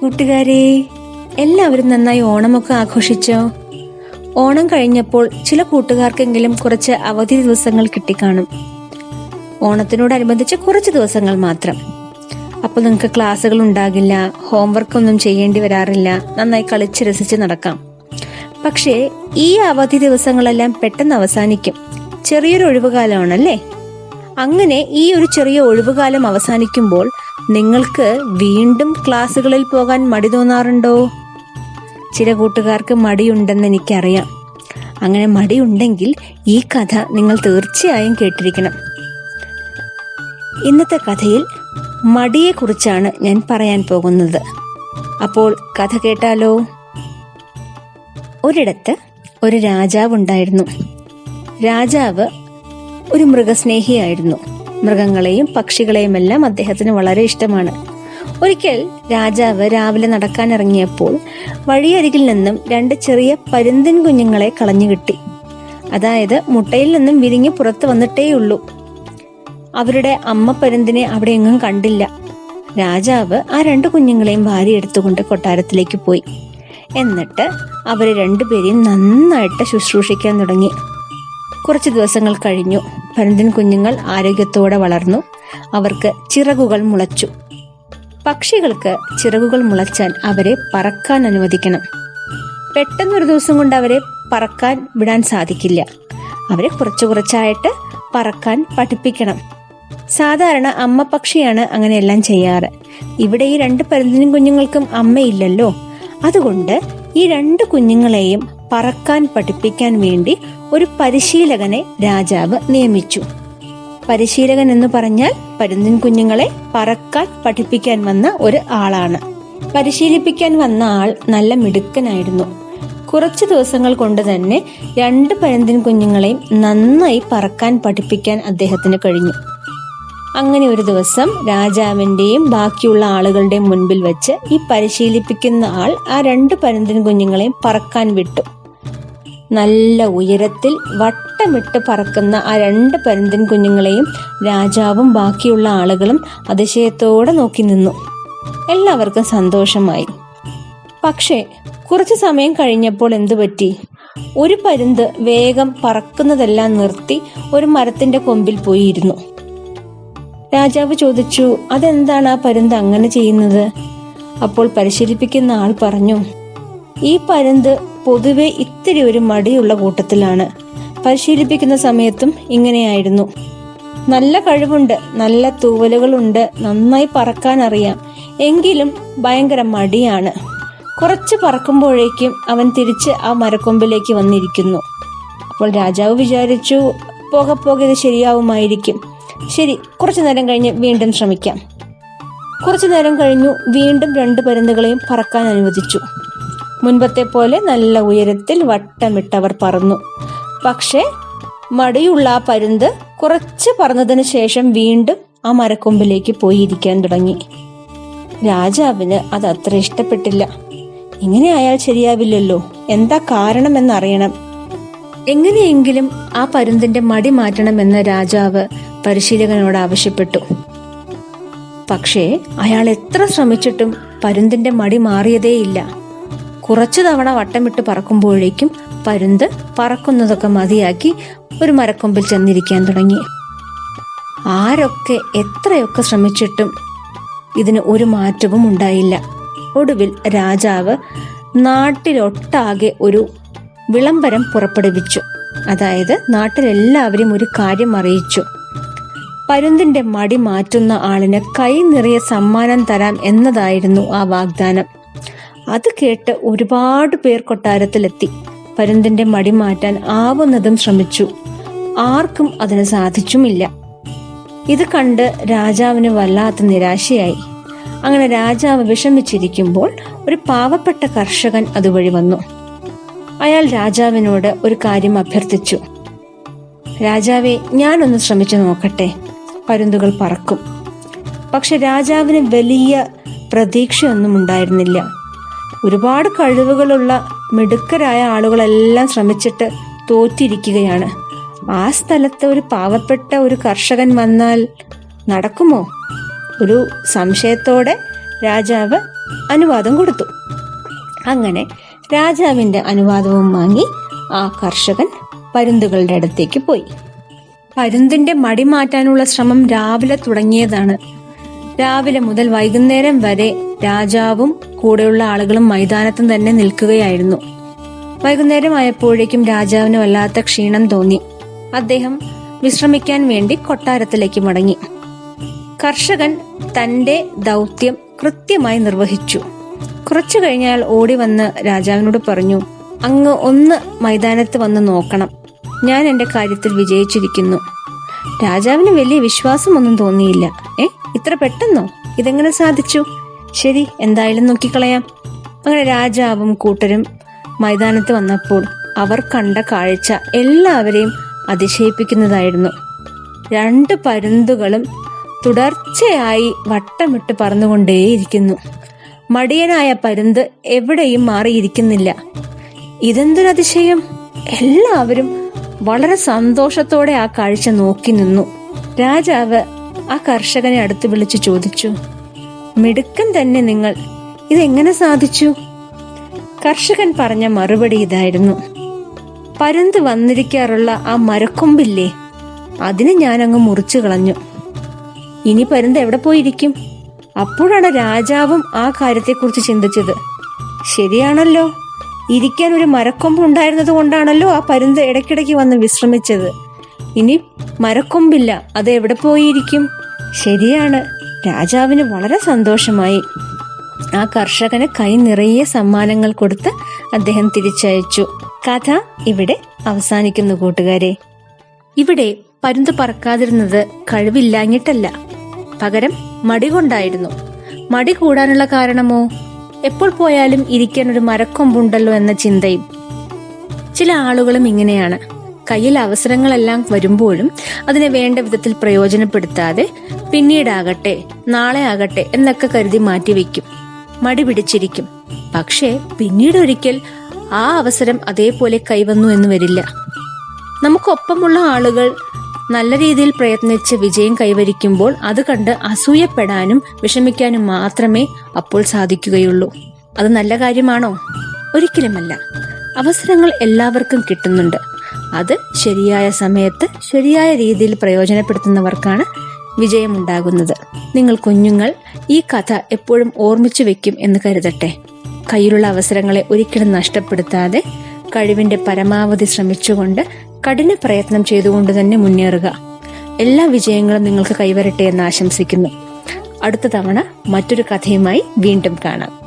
കൂട്ടുകാരെ എല്ലാവരും നന്നായി ഓണമൊക്കെ ആഘോഷിച്ചോ? ഓണം കഴിഞ്ഞപ്പോൾ ചില കൂട്ടുകാർക്കെങ്കിലും കുറച്ച് അവധി ദിവസങ്ങൾ കിട്ടിക്കാണും. ഓണത്തിനോടനുബന്ധിച്ച് കുറച്ച് ദിവസങ്ങൾ മാത്രം. അപ്പോൾ നിങ്ങൾക്ക് ക്ലാസ്സുകൾ ഉണ്ടാകില്ല ഹോംവർക്ക് ഒന്നും ചെയ്യേണ്ടി വരാറില്ല നന്നായി കളിച്ച് രസിച്ച് നടക്കാം. പക്ഷേ ഈ അവധി ദിവസങ്ങളെല്ലാം പെട്ടെന്ന് അവസാനിക്കും. ചെറിയൊരു ഒഴിവുകാലമാണല്ലേ? അങ്ങനെ ഈ ഒരു ചെറിയ ഒഴിവുകാലം അവസാനിക്കുമ്പോൾ നിങ്ങൾക്ക് വീണ്ടും ക്ലാസ്സുകളിൽ പോകാൻ മടി തോന്നാറുണ്ടോ? ചില കൂട്ടുകാർക്ക് മടിയുണ്ടെന്ന് എനിക്കറിയാം. അങ്ങനെ മടിയുണ്ടെങ്കിൽ ഈ കഥ നിങ്ങൾ തീർച്ചയായും കേട്ടിരിക്കണം. ഇന്നത്തെ കഥയിൽ മടിയെക്കുറിച്ചാണ് ഞാൻ പറയാൻ പോകുന്നത്. അപ്പോൾ കഥ കേട്ടാലോ? ഒരിടത്ത് ഒരു രാജാവ് ഉണ്ടായിരുന്നു രാജാവ് ഒരു മൃഗസ്നേഹിയായിരുന്നു. മൃഗങ്ങളെയും പക്ഷികളെയും എല്ലാം അദ്ദേഹത്തിന് വളരെ ഇഷ്ടമാണ്. ഒരിക്കൽ രാജാവ് രാവിലെ നടക്കാനിറങ്ങിയപ്പോൾ വഴിയരികിൽ നിന്നും രണ്ട് ചെറിയ പരുന്തിൻ കുഞ്ഞുങ്ങളെ കളഞ്ഞു കിട്ടി. അതായത് മുട്ടയിൽ നിന്നും വിരിഞ്ഞു പുറത്തു വന്നിട്ടേയുള്ളൂ. അവരുടെ അമ്മ പരുന്തിനെ അവിടെ എങ്ങും കണ്ടില്ല. രാജാവ് ആ രണ്ട് കുഞ്ഞുങ്ങളെയും ഭാര്യ എടുത്തുകൊണ്ട് കൊട്ടാരത്തിലേക്ക് പോയി. എന്നിട്ട് അവരെ രണ്ടുപേരെയും നന്നായിട്ട് ശുശ്രൂഷിക്കാൻ തുടങ്ങി. കുറച്ച് ദിവസങ്ങൾ കഴിഞ്ഞു. പരുന്തിൻ കുഞ്ഞുങ്ങൾ ആരോഗ്യത്തോടെ വളർന്നു. അവർക്ക് ചിറകുകൾ മുളച്ചു. പക്ഷികൾക്ക് ചിറകുകൾ മുളച്ചാൽ അവരെ പറക്കാൻ അനുവദിക്കണം. പെട്ടെന്നൊരു ദിവസം കൊണ്ട് അവരെ പറക്കാൻ വിടാൻ സാധിക്കില്ല. അവരെ കുറച്ചു കുറച്ചായിട്ട് പറക്കാൻ പഠിപ്പിക്കണം. സാധാരണ അമ്മ പക്ഷിയാണ് അങ്ങനെയെല്ലാം ചെയ്യാറ്. ഇവിടെ ഈ രണ്ട് പരുന്തിനും കുഞ്ഞുങ്ങൾക്കും അമ്മയില്ലല്ലോ. അതുകൊണ്ട് ഈ രണ്ട് കുഞ്ഞുങ്ങളെയും പറക്കാൻ പഠിപ്പിക്കാൻ വേണ്ടി ഒരു പരിശീലകനെ രാജാവ് നിയമിച്ചു. പരിശീലകൻ എന്ന് പറഞ്ഞാൽ പരുന്തിൻ കുഞ്ഞുങ്ങളെ പറക്കാൻ പഠിപ്പിക്കാൻ വന്ന ഒരു ആളാണ്. പരിശീലിപ്പിക്കാൻ വന്ന ആൾ നല്ല മിടുക്കനായിരുന്നു. കുറച്ച് ദിവസങ്ങൾ കൊണ്ട് തന്നെ രണ്ട് പരുന്തിൻ കുഞ്ഞുങ്ങളെയും നന്നായി പറക്കാൻ പഠിപ്പിക്കാൻ അദ്ദേഹത്തിന് കഴിഞ്ഞു. അങ്ങനെ ഒരു ദിവസം രാജാവിന്റെയും ബാക്കിയുള്ള ആളുകളുടെയും മുൻപിൽ വെച്ച് ഈ പരിശീലിപ്പിക്കുന്ന ആൾ ആ രണ്ട് പരുന്തിൻ കുഞ്ഞുങ്ങളെയും പറക്കാൻ വിട്ടു. നല്ല ഉയരത്തിൽ വട്ടമിട്ട് പറക്കുന്ന ആ രണ്ട് പരന്തൻ കുഞ്ഞുങ്ങളെയും രാജാവും ബാക്കിയുള്ള ആളുകളും അതിശയത്തോടെ നോക്കി നിന്നു. എല്ലാവർക്കും സന്തോഷമായി. പക്ഷേ കുറച്ചു സമയം കഴിഞ്ഞപ്പോൾ എന്തു പറ്റി? ഒരു പരുന്ത് വേഗം പറക്കുന്നതെല്ലാം നിർത്തി ഒരു മരത്തിന്റെ കൊമ്പിൽ പോയിരുന്നു. രാജാവ് ചോദിച്ചു അതെന്താണ് ആ പരുന്ത് അങ്ങനെ ചെയ്യുന്നത്? അപ്പോൾ പരിശീലിപ്പിക്കുന്ന ആൾ പറഞ്ഞു ഈ പരുന്ത് പൊതുവെ ഇത്തിരി ഒരു മടിയുള്ള കൂട്ടത്തിലാണ്. പരിശീലിപ്പിക്കുന്ന സമയത്തും ഇങ്ങനെയായിരുന്നു. നല്ല കഴിവുണ്ട് നല്ല തൂവലുകളുണ്ട് നന്നായി പറക്കാൻ അറിയാം എങ്കിലും ഭയങ്കര മടിയാണ്. കുറച്ച് പറക്കുമ്പോഴേക്കും അവൻ തിരിച്ച് ആ മരക്കൊമ്പിലേക്ക് വന്നിരിക്കുന്നു. അപ്പോൾ രാജാവ് വിചാരിച്ചു പോകെ പോകെ ഇത് ശരിയാവുമായിരിക്കും. ശരി കുറച്ചു നേരം കഴിഞ്ഞ് വീണ്ടും ശ്രമിക്കാം. കുറച്ചു നേരം കഴിഞ്ഞു വീണ്ടും രണ്ട് പരുന്തുകളെയും പറക്കാൻ അനുവദിച്ചു. മുൻപത്തെ പോലെ നല്ല ഉയരത്തിൽ വട്ടമിട്ടവർ പറന്നു. പക്ഷേ മടിയുള്ള ആ പരുന്ത് കുറച്ച് പറന്നതിന് ശേഷം വീണ്ടും ആ മരക്കൊമ്പിലേക്ക് പോയി ഇരിക്കാൻ തുടങ്ങി. രാജാവിന് അത് അത്ര ഇഷ്ടപ്പെട്ടില്ല. ഇങ്ങനെ ആയാൽ ശരിയാവില്ലല്ലോ. എന്താ കാരണം കാരണമെന്നറിയണം. എങ്ങനെയെങ്കിലും ആ പരുന്തിന്റെ മടി മാറ്റണമെന്ന് രാജാവ് പരിശീലകനോട് ആവശ്യപ്പെട്ടു. പക്ഷേ അയാൾ എത്ര ശ്രമിച്ചിട്ടും പരുന്തിന്റെ മടി മാറിയതേയില്ല. കുറച്ചു തവണ വട്ടമിട്ട് പറക്കുമ്പോഴേക്കും പരുന്ത് പറക്കുന്നതൊക്കെ മതിയാക്കി ഒരു മരക്കൊമ്പിൽ ചെന്നിരിക്കാൻ തുടങ്ങി. ആരൊക്കെ എത്രയൊക്കെ ശ്രമിച്ചിട്ടും ഇതിന് ഒരു മാറ്റവും ഉണ്ടായില്ല. ഒടുവിൽ രാജാവ് നാട്ടിലൊട്ടാകെ ഒരു വിളംബരം പുറപ്പെടുവിച്ചു. അതായത് നാട്ടിലെല്ലാവരും ഒരു കാര്യം അറിയിച്ചു. പരുന്തിന്റെ മടി മാറ്റുന്ന ആളിന് കൈ നിറയെ സമ്മാനം തരാം എന്നതായിരുന്നു ആ വാഗ്ദാനം. അത് കേട്ട് ഒരുപാട് പേർ കൊട്ടാരത്തിലെത്തി. പരുന്തിന്റെ മടി മാറ്റാൻ ആവുന്നതും ശ്രമിച്ചു. ആർക്കും അതിന് സാധിച്ചുമില്ല. ഇത് കണ്ട് രാജാവിന് വല്ലാത്ത നിരാശയായി. അങ്ങനെ രാജാവ് വിഷമിച്ചിരിക്കുമ്പോൾ ഒരു പാവപ്പെട്ട കർഷകൻ അതുവഴി വന്നു. അയാൾ രാജാവിനോട് ഒരു കാര്യം അഭ്യർത്ഥിച്ചു. രാജാവെ ഞാനൊന്ന് ശ്രമിച്ചു നോക്കട്ടെ പരുന്തുകൾ പറക്കും. പക്ഷെ രാജാവിന് വലിയ പ്രതീക്ഷയൊന്നും ഉണ്ടായിരുന്നില്ല. ഒരുപാട് കഴിവുകളുള്ള മിടുക്കരായ ആളുകളെല്ലാം ശ്രമിച്ചിട്ട് തോറ്റിരിക്കുകയാണ്. ആ സ്ഥലത്ത് ഒരു പാവപ്പെട്ട ഒരു കർഷകൻ വന്നാൽ നടക്കുമോ? ഒരു സംശയത്തോടെ രാജാവ് അനുവാദം കൊടുത്തു. അങ്ങനെ രാജാവിന്റെ അനുവാദവും വാങ്ങി ആ കർഷകൻ പരുന്തുകളുടെ അടുത്തേക്ക് പോയി. പരുന്തിന്റെ മടി മാറ്റാനുള്ള ശ്രമം രാവിലെ തുടങ്ങിയതാണ്. രാവിലെ മുതൽ വൈകുന്നേരം വരെ രാജാവും കൂടെയുള്ള ആളുകളും മൈതാനത്തും തന്നെ നിൽക്കുകയായിരുന്നു. വൈകുന്നേരം ആയപ്പോഴേക്കും രാജാവിന് വല്ലാത്ത ക്ഷീണം തോന്നി. അദ്ദേഹം വിശ്രമിക്കാൻ വേണ്ടി കൊട്ടാരത്തിലേക്ക് മടങ്ങി. കർഷകൻ തന്റെ ദൗത്യം കൃത്യമായി നിർവഹിച്ചു. കുറച്ചു കഴിഞ്ഞാൽ ഓടി വന്ന് രാജാവിനോട് പറഞ്ഞു അങ്ങ് ഒന്ന് മൈതാനത്ത് വന്ന് നോക്കണം. ഞാൻ എന്റെ കാര്യത്തിൽ വിജയിച്ചിരിക്കുന്നു. രാജാവിന് വലിയ വിശ്വാസമൊന്നും തോന്നിയില്ല. ഏ ഇത്ര പെട്ടെന്നോ? ഇതെങ്ങനെ സാധിച്ചു? ശരി എന്തായാലും നോക്കിക്കളയാം. അങ്ങനെ രാജാവും കൂട്ടരും മൈതാനത്ത് വന്നപ്പോൾ അവർ കണ്ട കാഴ്ച എല്ലാവരെയും അതിശയിപ്പിക്കുന്നതായിരുന്നു. രണ്ട് പരുന്തുകളും തുടർച്ചയായി വട്ടമിട്ട് പറന്നുകൊണ്ടേയിരിക്കുന്നു. മടിയനായ പരുന്ത് എവിടെയും മാറിയിരിക്കുന്നില്ല. ഇതെന്തൊരതിശയം? എല്ലാവരും വളരെ സന്തോഷത്തോടെ ആ കാഴ്ച നോക്കി നിന്നു. രാജാവ് ആ കർഷകനെ അടുത്ത് വിളിച്ചു ചോദിച്ചു മിടുക്കൻ തന്നെ നിങ്ങൾ ഇതെങ്ങനെ സാധിച്ചു? കർഷകൻ പറഞ്ഞ മറുപടി ഇതായിരുന്നു പരന്ത് വന്നിരിക്കാറുള്ള ആ മരക്കൊമ്പില്ലേ അതിനെ ഞാൻ അങ്ങ് മുറിച്ചു കളഞ്ഞു. ഇനി പരന്ത് എവിടെ പോയിരിക്കും? അപ്പോഴാണ് രാജാവും ആ കാര്യത്തെക്കുറിച്ച് ചിന്തിച്ചത്. ശരിയാണല്ലോ. ഇരിക്കാൻ ഒരു മരക്കൊമ്പ് ഉണ്ടായിരുന്നത് കൊണ്ടാണല്ലോ ആ പരുന്ത് ഇടയ്ക്കിടയ്ക്ക് വന്ന് വിശ്രമിച്ചത്. ഇനി മരക്കൊമ്പില്ല അത് എവിടെ പോയിരിക്കും? ശരിയാണ് രാജാവിന് വളരെ സന്തോഷമായി. ആ കർഷകന് കൈ നിറയെ സമ്മാനങ്ങൾ കൊടുത്ത് അദ്ദേഹം തിരിച്ചയച്ചു. കഥ ഇവിടെ അവസാനിക്കുന്നു കൂട്ടുകാരെ. ഇവിടെ പരുന്ത് പറക്കാതിരുന്നത് കഴിവില്ലാഞ്ഞിട്ടല്ല പകരം മടി കൊണ്ടായിരുന്നു. മടി കൂടാനുള്ള കാരണമോ? എപ്പോൾ പോയാലും ഇരിക്കാൻ ഒരു മരക്കൊമ്പുണ്ടല്ലോ എന്ന ചിന്തയും. ചില ആളുകളും ഇങ്ങനെയാണ്. കയ്യിൽ അവസരങ്ങളെല്ലാം വരുമ്പോഴും അതിനെ വേണ്ട വിധത്തിൽ പ്രയോജനപ്പെടുത്താതെ പിന്നീടാകട്ടെ നാളെ ആകട്ടെ എന്നൊക്കെ കരുതി മാറ്റിവെക്കും. മടി പിടിച്ചിരിക്കും. പക്ഷേ പിന്നീട് ഒരിക്കൽ ആ അവസരം അതേപോലെ കൈവന്നു എന്ന് വരില്ല. നമുക്കൊപ്പമുള്ള ആളുകൾ നല്ല രീതിയിൽ പ്രയത്നിച്ച് വിജയം കൈവരിക്കുമ്പോൾ അത് കണ്ട് അസൂയപ്പെടാനും വിഷമിക്കാനും മാത്രമേ അപ്പോൾ സാധിക്കുകയുള്ളൂ. അത് നല്ല കാര്യമാണോ? ഒരിക്കലുമല്ല. അവസരങ്ങൾ എല്ലാവർക്കും കിട്ടുന്നുണ്ട്. അത് ശരിയായ സമയത്ത് ശരിയായ രീതിയിൽ പ്രയോജനപ്പെടുത്തുന്നവർക്കാണ് വിജയമുണ്ടാകുന്നത്. നിങ്ങൾ കുഞ്ഞുങ്ങൾ ഈ കഥ എപ്പോഴും ഓർമ്മിച്ചു വെക്കും എന്ന് കരുതട്ടെ. കയ്യിലുള്ള അവസരങ്ങളെ ഒരിക്കലും നഷ്ടപ്പെടുത്താതെ കഴിവിന്റെ പരമാവധി ശ്രമിച്ചുകൊണ്ട് കഠിന പ്രയത്നം ചെയ്തുകൊണ്ട് തന്നെ മുന്നേറുക. എല്ലാ വിജയങ്ങളും നിങ്ങൾക്ക് കൈവരട്ടെ എന്ന് ആശംസിക്കുന്നു. അടുത്ത തവണ മറ്റൊരു കഥയുമായി വീണ്ടും കാണാം.